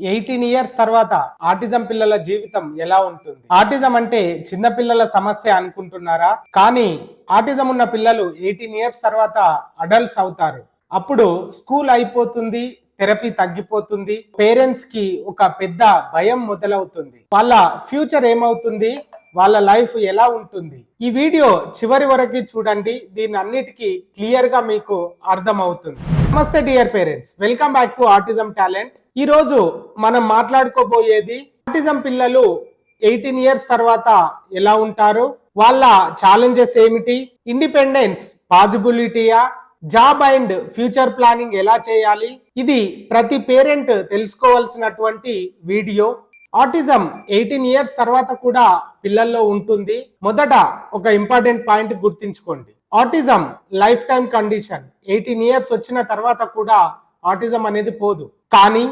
Eighteen years తర్వాత autism పిల్లల జీవితం ఎలా ఉంటుంది? ఆటిజం అంటే చిన్న పిల్లల సమస్య అనుకుంటున్నారా? కానీ ఆటిజం ఉన్న పిల్లలు ఎయిటీన్ ఇయర్స్ తర్వాత అడల్ట్స్ అవుతారు. అప్పుడు స్కూల్ అయిపోతుంది థెరపీ తగ్గిపోతుంది పేరెంట్స్కి ఒక పెద్ద భయం మొదలవుతుంది. వాళ్ళ ఫ్యూచర్ ఏమవుతుంది? వాళ్ళ లైఫ్ ఎలా ఉంటుంది? ఈ వీడియో చివరి వరకు చూడండి. దీని అన్నిటికీ క్లియర్గా మీకు అర్థమవుతుంది. నమస్తే dear parents. Welcome back to autism talent. ఈ రోజు మనం మాట్లాడుకోబోయేది ఆటిజం పిల్లలు ఎయిటీన్ ఇయర్స్ తర్వాత ఎలా ఉంటారు? వాళ్ళ ఛాలెంజెస్ ఏమిటి? ఇండిపెండెన్స్ పాజిబిలిటీయా జాబ్ అండ్ ఫ్యూచర్ ప్లానింగ్ ఎలా చేయాలి? ఇది ప్రతి పేరెంట్ తెలుసుకోవాల్సినటువంటి వీడియో. ఆటిజం ఎయిటీన్ ఇయర్స్ తర్వాత కూడా పిల్లల్లో ఉంటుంది. మొదట ఒక important point గుర్తించుకోండి. Autism lifetime condition eighteen years వచ్చిన తర్వాత కూడా ఆటిజం అనేది పోదు. కానీ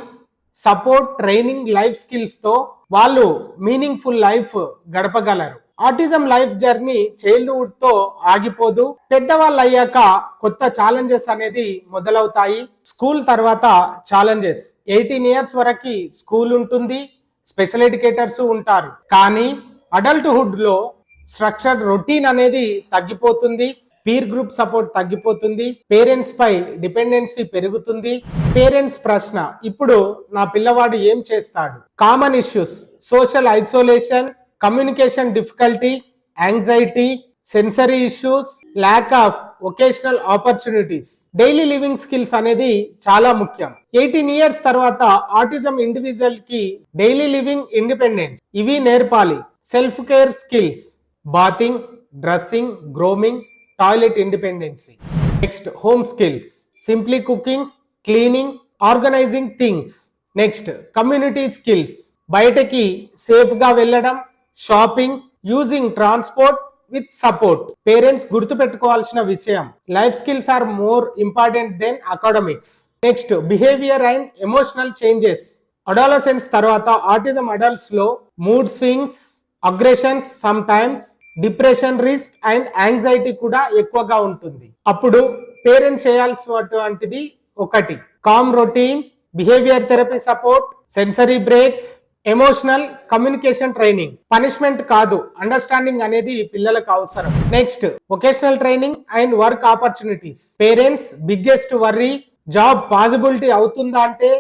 సపోర్ట్ ట్రైనింగ్ లైఫ్ స్కిల్స్తో వాళ్ళు మీనింగ్ఫుల్ లైఫ్ గడపగలరు. ఆటిజం లైఫ్ జర్నీ చైల్డ్హుడ్తో ఆగిపోదు. పెద్దవాళ్ళు అయ్యాక కొత్త ఛాలెంజెస్ అనేది మొదలవుతాయి. స్కూల్ తర్వాత ఛాలెంజెస్ ఎయిటీన్ ఇయర్స్ వరకు స్కూల్ ఉంటుంది. స్పెషల్ ఎడ్యుకేటర్స్ ఉంటారు. కానీ అడల్ట్హుడ్లో స్ట్రక్చర్డ్ రొటీన్ అనేది తగ్గిపోతుంది. పీర్ గ్రూప్ సపోర్ట్ తగ్గిపోతుంది. పేరెంట్స్ పై డిపెండెన్సీ పెరుగుతుంది. పేరెంట్స్ ప్రశ్న ఇప్పుడు నా పిల్లవాడు ఏం చేస్తాడు? Common issues social isolation communication difficulty anxiety sensory issues lack of vocational opportunities daily living skills అనేది చాలా ముఖ్యం. ఎయిటీన్ ఇయర్స్ తర్వాత ఆటిజం ఇండివిజువల్కి డైలీ లివింగ్ ఇండిపెండెన్స్ ఇవి నేర్పాలి. Self care skills bathing dressing grooming toilet independency next home skills simply cooking cleaning organizing things next community skills బయటకి సేఫ్గా వెళ్ళడం shopping using transport with support. Parents గుర్తుపెట్టుకోవాల్సిన విషయం life skills are more important than academics. Next behaviour and emotional changes. Adolescence తర్వాత autism అడల్ట్స్లో mood swings aggressions sometimes depression risk and anxiety కూడా ఎక్కువగా ఉంటుంది. అప్పుడు పేరెంట్ చేయాల్సినటువంటిది ఒకటి. Calm routine behaviour therapy support sensory breaks emotional communication training. Punishment కాదు understanding అనేది పిల్లలకు అవసరం. Next vocational training and work opportunities. Parents biggest worry job possibility అవుతుందా అంటే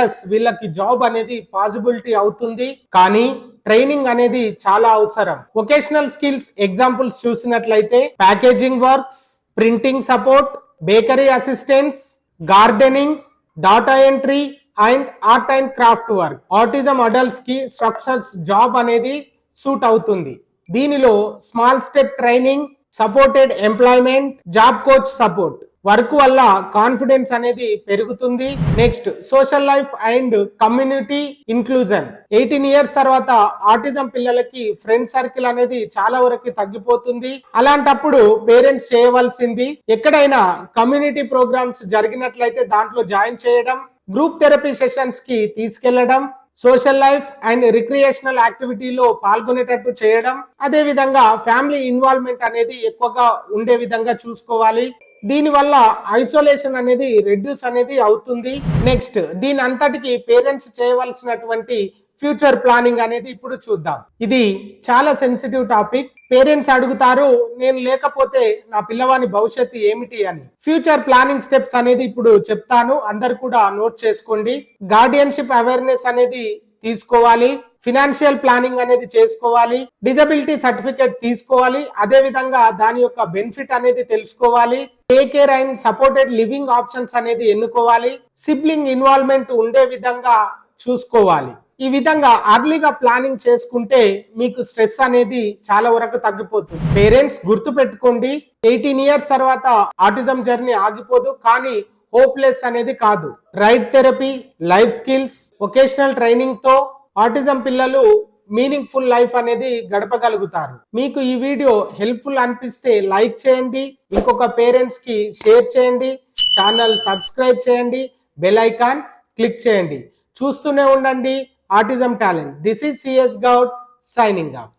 ఎస్ వీళ్ళకి జాబ్ అనేది పాసిబిలిటీ అవుతుంది కానీ ట్రైనింగ్ అనేది చాలా అవసరం. వొకేషనల్ స్కిల్స్ ఎగ్జాంపుల్స్ చూసినట్లయితే packaging works printing support bakery assistants gardening data entry and art and craft work. Autism అడల్ట్స్కి structures job అనేది సూట్ అవుతుంది. దీనిలో small step training supported employment job coach support work వల్ల confidence అనేది పెరుగుతుంది. Next social life and community inclusion eighteen years తర్వాత autism పిల్లలకి friend circle అనేది చాలా వరకు తగ్గిపోతుంది. అలాంటప్పుడు పేరెంట్స్ చేయవలసింది ఎక్కడైనా కమ్యూనిటీ ప్రోగ్రామ్స్ జరిగినట్లయితే దాంట్లో జాయిన్ చేయడం గ్రూప్ థెరపీ సెషన్స్కి తీసుకెళ్ళడం సోషల్ లైఫ్ అండ్ రిక్రియేషనల్ యాక్టివిటీలో పాల్గొనేటట్టు చేయడం అదే విధంగా ఫ్యామిలీ ఇన్వాల్వ్మెంట్ అనేది ఎక్కువగా ఉండే విధంగా చూసుకోవాలి. దీనివల్ల ఐసోలేషన్ అనేది రెడ్యూస్ అనేది అవుతుంది. నెక్స్ట్ దీని అంతటికి పేరెంట్స్ చేయవలసినటువంటి ఫ్యూచర్ ప్లానింగ్ అనేది ఇప్పుడు చూద్దాం. ఇది చాలా సెన్సిటివ్ టాపిక్ పేరెంట్స్ అడుగుతారు నేను లేకపోతే నా పిల్లవాని భవిష్యత్తు ఏమిటి అని. ఫ్యూచర్ ప్లానింగ్ స్టెప్స్ అనేది ఇప్పుడు చెప్తాను. అందరు కూడా నోట్ చేసుకోండి. గార్డియన్షిప్ అవేర్నెస్ అనేది తీసుకోవాలి. ఫినాన్షియల్ ప్లానింగ్ అనేది చేసుకోవాలి డిజబిలిటీ సర్టిఫికేట్ తీసుకోవాలి అదే విధంగా దాని యొక్క బెనిఫిట్ అనేది తెలుసుకోవాలి day care and supported living options అనేది ఎన్నుకోవాలి సిబ్లింగ్ ఇన్వాల్వ్మెంట్ ఉండే విధంగా చూసుకోవాలి. ఈ విధంగా అర్లీగా ప్లానింగ్ చేసుకుంటే మీకు స్ట్రెస్ అనేది చాలా వరకు తగ్గిపోతుంది. పేరెంట్స్ గుర్తు పెట్టుకోండి ఎయిటీన్ ఇయర్స్ తర్వాత ఆటిజం జర్నీ ఆగిపోదు కానీ హోప్లెస్ అనేది కాదు. Right therapy life skills vocational ట్రైనింగ్తో autism పిల్లలు మీనింగ్ఫుల్ లైఫ్ అనేది గడపగలుగుతారు. మీకు ఈ వీడియో హెల్ప్ఫుల్ అనిపిస్తే లైక్ చేయండి ఇంకొక పేరెంట్స్కి షేర్ చేయండి ఛానల్ సబ్స్క్రైబ్ చేయండి బెల్ ఐకాన్ క్లిక్ చేయండి. చూస్తూనే ఉండండి autism talent. This is CS Goud signing off.